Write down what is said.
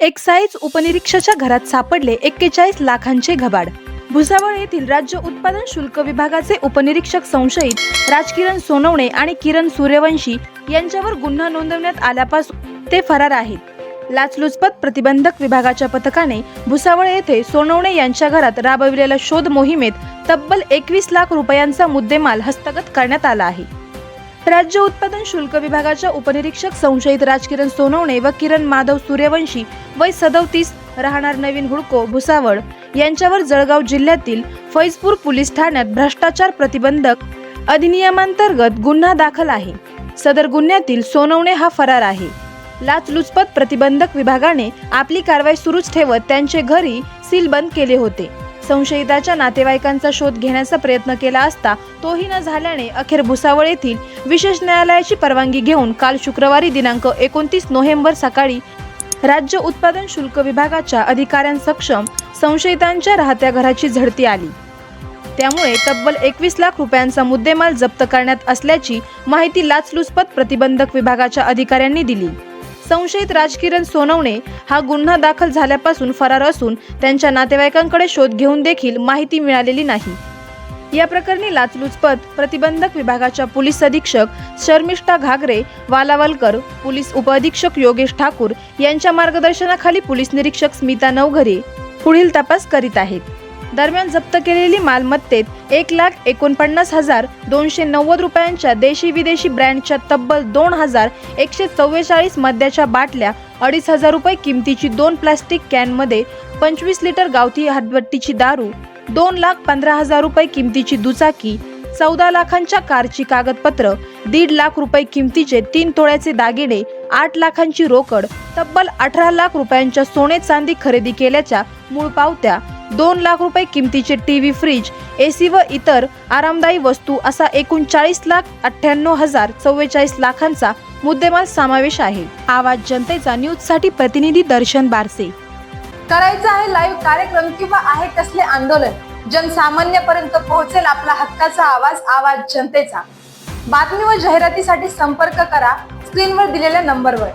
Excise उपनिरीक्षकाच्या घरात सापडले एक्केचाळीस लाखांचे घबाड. भुसावळ येथील राज्य उत्पादन शुल्क विभागाचे उपनिरीक्षक संशयित राजकिरण सोनवणे आणि किरण सूर्यवंशी यांच्यावर गुन्हा नोंदवण्यात आल्यापासून ते फरार आहेत. लाचलुचपत प्रतिबंधक विभागाच्या पथकाने भुसावळ येथे सोनवणे यांच्या घरात राबविलेल्या शोध मोहिमेत तब्बल एकवीस लाख रुपयांचा मुद्देमाल हस्तगत करण्यात आला आहे. राज्य उत्पादन शुल्क विभागाच्या उपनिरीक्षक संशयित राजकिरण सोनवणे व किरण माधव सूर्यवंशी वय सदोतीस राहणार नवीन हुडको भुसावळ यांच्यावर जळगाव जिल्ह्यातील फैजपूर पोलीस ठाण्यात भ्रष्टाचार प्रतिबंधक अधिनियमांतर्गत गुन्हा दाखल आहे. सदर गुन्ह्यातील सोनवणे हा फरार आहे. लाचलुचपत प्रतिबंधक विभागाने आपली कारवाई सुरूच ठेवत त्यांचे घरी सीलबंद केले होते. संशयिताच्या नातेवाईकांचा शोध घेण्याचा प्रयत्न केला असता तोही न झाल्याने अखेर भुसावळ येथील विशेष न्यायालयाची परवानगी घेऊन काल शुक्रवारी दिनांक एकोणतीस नोव्हेंबर सकाळी राज्य उत्पादन शुल्क विभागाच्या अधिकाऱ्यांसक्षम संशयितांच्या राहत्या घराची झडती आली. त्यामुळे तब्बल एकवीस लाख रुपयांचा मुद्देमाल जप्त करण्यात असल्याची माहिती लाचलुचपत प्रतिबंधक विभागाच्या अधिकाऱ्यांनी दिली. संशयित राजकिरण सोनवणे हा गुन्हा दाखल झाल्यापासून फरार असून त्यांच्या नातेवाईकांकडे शोध घेऊन देखील माहिती मिळालेली नाही. या प्रकरणी लाचलुचपत प्रतिबंधक विभागाच्या पोलीस अधीक्षक शर्मिष्ठा घागरे वालावलकर पोलीस उपअधीक्षक योगेश ठाकूर यांच्या मार्गदर्शनाखाली पोलीस निरीक्षक स्मिता नवघरे पुढील तपास करीत आहेत. दरम्यान जप्त केलेली मालमत्तेत एक लाख एकोणपन्नास हजार दोनशे नव्वद रुपयांच्या देशी विदेशी ब्रँडच्या तब्बल दोन हजार एकशे चव्वेचाळीस मद्याच्या बाटल्या अडीच हजार रुपये किमतीची दोन प्लास्टिक कॅनमध्ये पंचवीस लिटर गावठी हातभट्टीची दारू दोन लाख पंधरा हजार रुपये किमतीची दुचाकी चौदा लाखांच्या कारची कागदपत्र दीड लाख रुपये किमतीचे तीन तोळ्याचे दागिने आठ लाखांची रोकड तब्बल अठरा लाख रुपयांच्या सोने चांदी खरेदी केल्याच्या मूळ पावत्या दोन लाख रुपये किमतीचे टीव्ही फ्रीज एसी व इतर आरामदायी वस्तू असा एकूण चाळीस लाख अठ्ठ्याण्णव हजार चव्वेचाळीस लाखांचा मुद्देमाल समावेश आहे. आवाज जनतेचा न्यूजसाठी प्रतिनिधी दर्शन बारसे. करायचं आहे लाईव्ह कार्यक्रम किंवा आहे कसले आंदोलन. जनसामान्यपर्यंत पोहोचेल आपला हक्काचा आवाज आवाज जनतेचा. बातमी व जाहिरातीसाठी संपर्क करा स्क्रीनवर दिलेल्या नंबरवर